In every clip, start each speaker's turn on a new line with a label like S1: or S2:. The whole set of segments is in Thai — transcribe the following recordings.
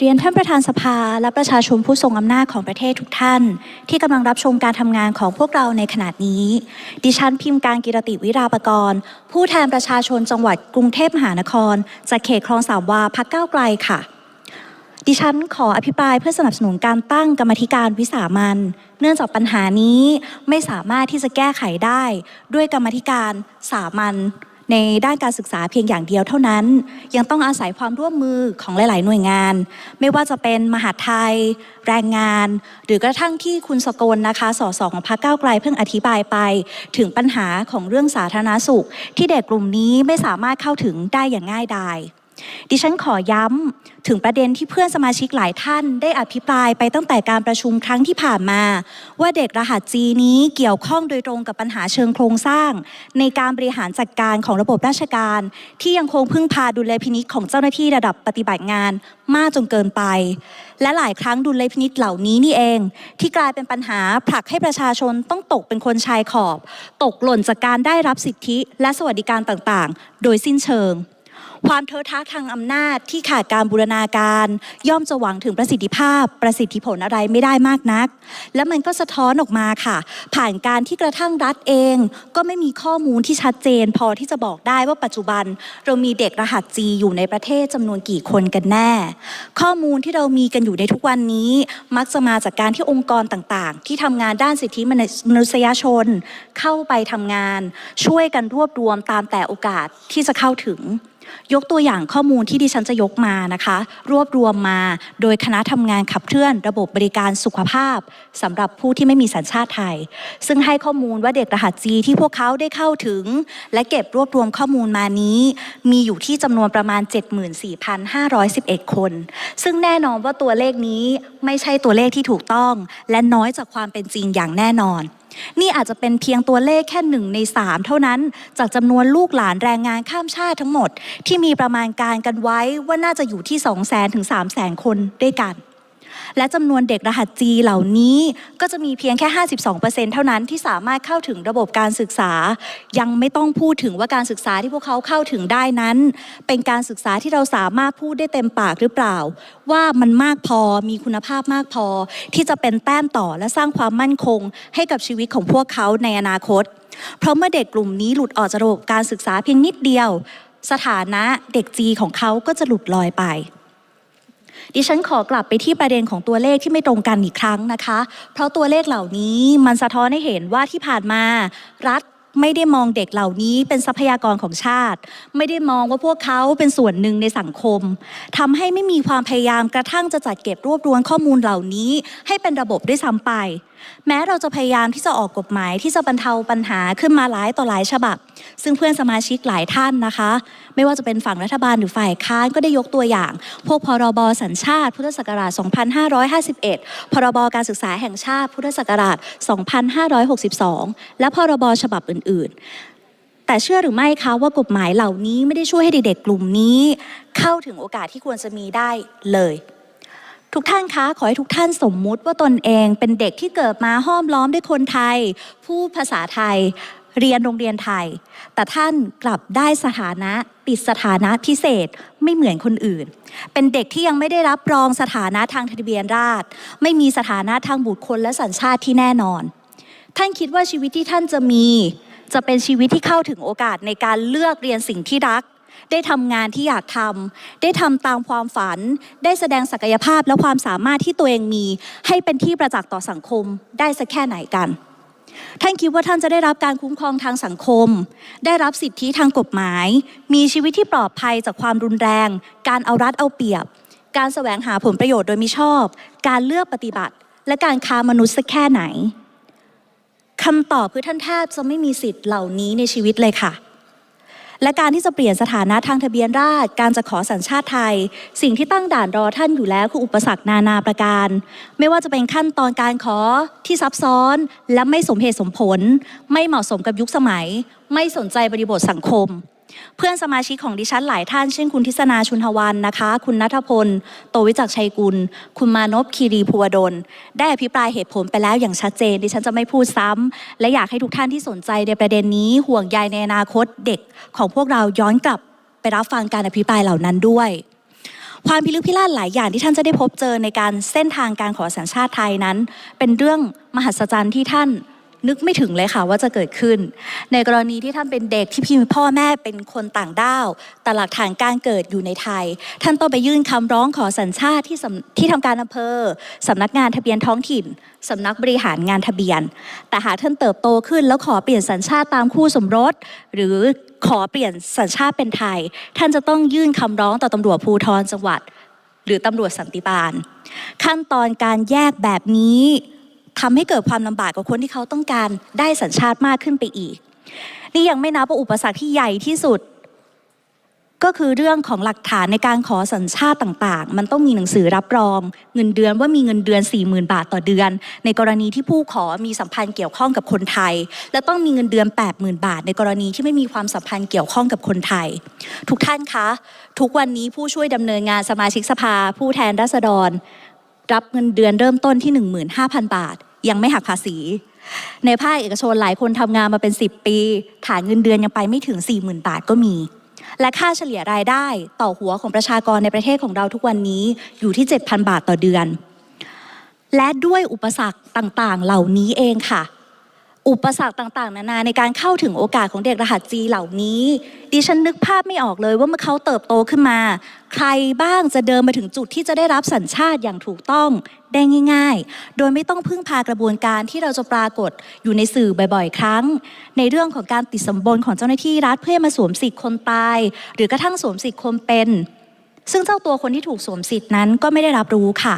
S1: เรียนท่านประธานสภาและประชาชนผู้ทรงอำนาจของประเทศทุกท่าน ที่กำลังรับชมการทำงานของพวกเราในขณะนี้ ดิฉันพิมพ์การกิรติวิราปกรณ์ผู้แทนประชาชนจังหวัดกรุงเทพมหานคร จากเขตคลองสามวาพักเก้าไกลค่ะ ดิฉันขออภิปรายเพื่อสนับสนุนการตั้งกรรมธิการวิสามันเนื่องจากปัญหานี้ไม่สามารถที่จะแก้ไขได้ด้วยกรรมธิการสามัญ ในด้านการศึกษาเพียงอย่างเดียวเท่านั้น ยังต้องอาศัยความร่วมมือของหลาย ๆ หน่วยงาน ไม่ว่าจะเป็นมหาดไทย แรงงาน หรือกระทั่งที่คุณสกลนะคะสสของพรรคก้าวไกลเพิ่งอธิบายไป ถึงปัญหาของเรื่องสาธารณสุข ที่เด็กกลุ่มนี้ไม่สามารถเข้าถึงได้อย่างง่ายดาย ดิฉันขอย้ำถึงประเด็นที่เพื่อนสมาชิกหลายท่านได้อภิปรายไปตั้งแต่การประชุมครั้งที่ผ่านมา ว่าเด็กรหัสจีนี้เกี่ยวข้องโดยตรงกับปัญหาเชิงโครงสร้าง ในการบริหารจัดการของระบบราชการ ที่ยังคงพึ่งพาดุลยพินิจของเจ้าหน้าที่ระดับปฏิบัติงานมากจนเกินไป และหลายครั้งดุลยพินิจเหล่านี้นี่เอง ที่กลายเป็นปัญหาผลักให้ประชาชนต้องตกเป็นคนชายขอบ ตกหล่นจากการได้รับสิทธิและสวัสดิการต่างๆ โดยสิ้นเชิง ความเทอะทะทางอำนาจที่ขาดการบูรณาการ ย่อมจะหวังถึงประสิทธิภาพ ประสิทธิผลอะไรไม่ได้มากนัก และมันก็สะท้อนออกมาค่ะ ผ่านการที่กระทั่งรัฐเอง ก็ไม่มีข้อมูลที่ชัดเจน พอที่จะบอกได้ว่าปัจจุบัน เรามีเด็กรหัสจีอยู่ในประเทศจำนวนกี่คนกันแน่ ข้อมูลที่เรามีกันอยู่ในทุกวันนี้ มักจะมาจากการที่องค์กรต่างๆ ที่ทำงานด้านสิทธิมนุษยชน เข้าไปทำงาน ช่วยกันรวบรวมตามแต่โอกาสที่จะเข้าถึง ยกตัวอย่างข้อมูลที่ดิฉันจะยกมานะคะ รวบรวมมาโดยคณะทำงานขับเคลื่อนระบบบริการสุขภาพสำหรับผู้ที่ไม่มีสัญชาติไทย ซึ่งให้ข้อมูลว่าเด็กรหัสจีที่พวกเขาได้เข้าถึง และเก็บรวบรวมข้อมูลมานี้ มีอยู่ที่จำนวนประมาณ 74,511 คน ซึ่งแน่นอนว่าตัวเลขนี้ไม่ใช่ตัวเลขที่ถูกต้อง และน้อยจากความเป็นจริงอย่างแน่นอน นี่อาจจะเป็นเพียงตัวเลขแค่หนึ่งในสามเท่านั้นจากจำนวนลูกหลานแรงงานข้ามชาติทั้งหมด ที่มีประมาณการกันไว้ว่าน่าจะอยู่ที่ 2 0 0 0 0 0ถึง3 0 0 0 0 0 คนด้วยกัน และจำนวนเด็กรหัสจีเหล่านี้ก็จะมีเพียงแค่ 52%เท่านั้นที่สามารถเข้าถึงระบบการศึกษา ยังไม่ต้องพูดถึงว่าการศึกษาที่พวกเขาเข้าถึงได้นั้น เป็นการศึกษาที่เราสามารถพูดได้เต็มปากหรือเปล่า ว่ามันมากพอมีคุณภาพมากพอ ที่จะเป็นแต้มต่อและสร้างความมั่นคง ให้กับชีวิตของพวกเขาในอนาคต เพราะเมื่อเด็กกลุ่มนี้หลุดออกจากระบบการศึกษาเพียงนิดเดียว สถานะเด็กจีของเขาก็จะหลุดลอยไป ดิฉันขอกลับไปที่ประเด็นของตัวเลขที่ไม่ตรงกันอีกครั้งนะคะ เพราะตัวเลขเหล่านี้มันสะท้อนให้เห็นว่าที่ผ่านมารัฐไม่ได้มองเด็กเหล่านี้เป็นทรัพยากรของชาติ ไม่ได้มองว่าพวกเขาเป็นส่วนหนึ่งในสังคมทำให้ไม่มีความพยายามกระทั่งจะจัดเก็บรวบรวมข้อมูลเหล่านี้ ให้เป็นระบบด้วยซ้ำไป แม้เราจะพยายามที่จะออกกฎหมายที่จะบรรเทาปัญหาขึ้นมาหลายต่อหลายฉบับ ซึ่งเพื่อนสมาชิกหลายท่านนะคะ ไม่ว่าจะเป็นฝั่งรัฐบาลหรือฝ่ายค้านก็ได้ยกตัวอย่าง พวกพรบสัญชาติ พุทธศักราช 2551 พรบการศึกษาแห่งชาติ พุทธศักราช 2562 และพรบฉบับอื่น ๆแต่เชื่อหรือไม่คะว่ากฎหมายเหล่านี้ไม่ได้ช่วยให้เด็กๆกลุ่มนี้ เข้าถึงโอกาสที่ควรจะมีได้เลย ทุกท่านคะขอให้ทุกท่านสมมุติว่าตนเองเป็นเด็กที่เกิดมาห้อมล้อมด้วยคนไทยพูดภาษาไทย เรียนโรงเรียนไทย แต่ท่านกลับได้สถานะติดสถานะพิเศษไม่เหมือนคนอื่น เป็นเด็กที่ยังไม่ได้รับรองสถานะทางทะเบียนราษฎรไม่มีสถานะทางบุตรคนและสัญชาติที่แน่นอน ท่านคิดว่าชีวิตที่ท่านจะมี จะเป็นชีวิตที่เข้าถึงโอกาสในการเลือกเรียนสิ่งที่รัก ได้ทำงานที่อยากทำได้ทำตามความฝัน ได้แสดงศักยภาพและความสามารถที่ตัวเองมี ให้เป็นที่ประจักษ์ต่อสังคมได้สักแค่ไหนกัน ท่านคิดว่าท่านจะได้รับการคุ้มครองทางสังคม ได้รับสิทธิทางกฎหมาย มีชีวิตที่ปลอดภัยจากความรุนแรง การเอารัดเอาเปรียบ การแสวงหาผลประโยชน์โดยมิชอบ การเลือกปฏิบัติ และการค้ามนุษย์สักแค่ไหนคำตอบคือท่านแทบจะไม่มีสิทธิ์เหล่านี้ในชีวิตเลยค่ะ และการที่จะเปลี่ยนสถานะทางทะเบียนราษฎรการจะขอสัญชาติไทย สิ่งที่ตั้งด่านรอท่านอยู่แล้วคืออุปสรรคนานาประการ ไม่ว่าจะเป็นขั้นตอนการขอที่ซับซ้อน และไม่สมเหตุสมผล ไม่เหมาะสมกับยุคสมัย ไม่สนใจบริบทสังคม เพื่อนสมาชิกของดิฉันหลายท่านเช่นคุณทิศนาชุนทวันนะคะ คุณนัทพล โตวิจักชัยกุล คุณมานพคีรีภูวดล ได้อภิปรายเหตุผลไปแล้วอย่างชัดเจน ดิฉันจะไม่พูดซ้ำและอยากให้ทุกท่านที่สนใจในประเด็นนี้ห่วงใยในอนาคตเด็กของพวกเราย้อนกลับไปรับฟังการอภิปรายเหล่านั้นด้วยความพิลึกพิลั่นหลายอย่างที่ท่านจะได้พบเจอในการเส้นทางการขอสัญชาติไทยนั้น เป็นเรื่องมหัศจรรย์ที่ท่าน นึกไม่ถึงเลยค่ะว่าจะเกิดขึ้น ในกรณีที่ท่านเป็นเด็กที่พี่พ่อแม่เป็นคนต่างด้าวแต่หลักฐานการเกิดอยู่ในไทย ท่านต้องไปยื่นคำร้องขอสัญชาติที่ที่ทำการอำเภอสำนักงานทะเบียนท้องถิ่นสำนักบริหารงานทะเบียน แต่หากท่านเติบโตขึ้นแล้วขอเปลี่ยนสัญชาติตามคู่สมรส หรือขอเปลี่ยนสัญชาติเป็นไทย ท่านจะต้องยื่นคำร้องต่อตำรวจภูธรจังหวัด หรือตำรวจสันติบาล ขั้นตอนการแยกแบบนี้ ทำให้เกิดความลำบากกับคนที่เขาต้องการได้สัญชาติมากขึ้นไปอีก นี่ยังไม่นับว่าอุปสรรคที่ใหญ่ที่สุด ก็คือเรื่องของหลักฐานในการขอสัญชาติต่างๆ มันต้องมีหนังสือรับรอง เงินเดือนว่ามีเงินเดือน 40,000 บาทต่อเดือน ในกรณีที่ผู้ขอมีสัมพันธ์เกี่ยวข้องกับคนไทย และต้องมีเงินเดือน 80,000 บาท ในกรณีที่ไม่มีความสัมพันธ์เกี่ยวข้องกับคนไทย ทุกท่านคะ ทุกวันนี้ผู้ช่วยดำเนินงานสมาชิกสภา ผู้แทนราษฎรรับเงินเดือนเริ่มต้นที่ 15,000 บาท ยังไม่หักภาษี ในภาคเอกชนหลายคนทำงานมาเป็น 10 ปี ฐานเงินเดือนยังไปไม่ถึง 40,000 บาทก็มี และค่าเฉลี่ยรายได้ต่อหัวของประชากรในประเทศของเราทุกวันนี้อยู่ที่ 7,000 บาทต่อเดือน และด้วยอุปสรรคต่างๆ เหล่านี้เองค่ะ อุปสรรคต่างๆ นานาในการเข้าถึงโอกาสของเด็กรหัสจีเหล่านี้ ดิฉันนึกภาพไม่ออกเลยว่าเมื่อเขาเติบโตขึ้นมา ใครบ้างจะเดินมาถึงจุดที่จะได้รับสัญชาติอย่างถูกต้องได้ง่าย ๆ โดยไม่ต้องพึ่งพากระบวนการที่เราจะปรากฏอยู่ในสื่อบ่อยๆ ครั้ง ในเรื่องของการติดสมบนของเจ้าหน้าที่รัฐเพื่อมาสวมสิทธิ์คนตาย หรือกระทั่งสวมสิทธิ์คนเป็น ซึ่งเจ้าตัวคนที่ถูกสวมสิทธิ์นั้นก็ไม่ได้รับรู้ค่ะ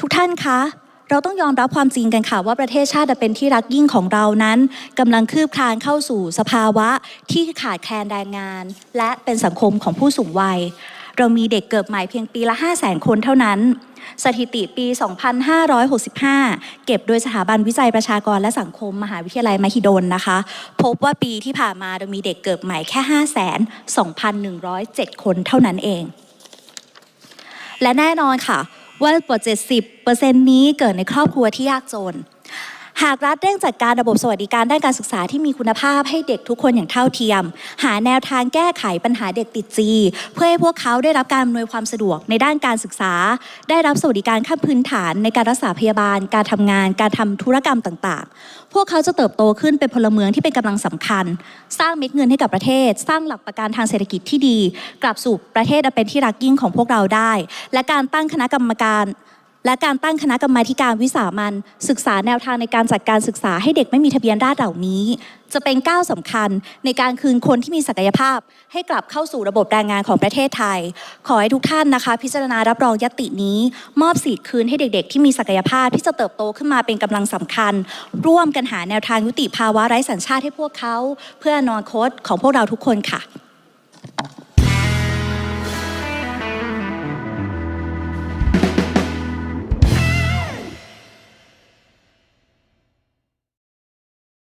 S1: ทุกท่านคะ เราต้องยอมรับความจริงกันค่ะ ว่าประเทศชาติเป็นที่รักยิ่งของเรานั้นกำลังคืบคลานเข้าสู่สภาวะที่ขาดแคลนแรงงาน และเป็นสังคมของผู้สูงวัย เรามีเด็กเกิดใหม่เพียงปีละ 5 0 0 0 0 0 คนเท่านั้น สถิติปี 2565 เก็บโดยสถาบันวิจัยประชากรและสังคมมหาวิทยาลัยมหิดลนะคะ พบว่าปีที่ผ่านมาเรามีเด็กเกิดใหม่แค่ 5 2,107 คนเท่านั้นเอง และแน่นอนค่ะ ว่ากว่า 70%นี้เกิดในครอบครัวที่ยากจน หากรัฐเร่งจัดการระบบสวัสดิการด้านการศึกษาที่มีคุณภาพให้เด็กทุกคนอย่างเท่าเทียม หาแนวทางแก้ไขปัญหาเด็กติดจีเพื่อให้พวกเขาได้รับการอำนวยความสะดวกในด้านการศึกษา ได้รับสวัสดิการขั้นพื้นฐานในการรักษาพยาบาล การทำงาน การทำธุรกรรมต่างๆ พวกเขาจะเติบโตขึ้นเป็นพลเมืองที่เป็นกำลังสำคัญ สร้างเม็ดเงินให้กับประเทศ สร้างหลักประกันทางเศรษฐกิจที่ดี กลับสู่ประเทศอันเป็นที่รักยิ่งของพวกเราได้ และการตั้งคณะกรรมการ และการตั้งคณะกรรมาการวิสามันศึกษาแนวทางในการจัดการศึกษาให้เด็กไม่มีทะเบียนราษฎรเหล่านี้ จะเป็นก้าวสำคัญในการคืนคนที่มีศักยภาพ ให้กลับเข้าสู่ระบบแรงงานของประเทศไทย ขอให้ทุกท่านนะคะ พิจารณารับรองยตินี้ มอบสิทธิ์คืนให้เด็ก ๆ ที่มีศักยภาพที่จะเติบโตขึ้นมาเป็นกำลังสำคัญ ร่วมกันหาแนวทางยุติภาวะไร้สัญชาติให้พวกเขา เพื่ออนาคตของพวกเราทุกคนค่ะ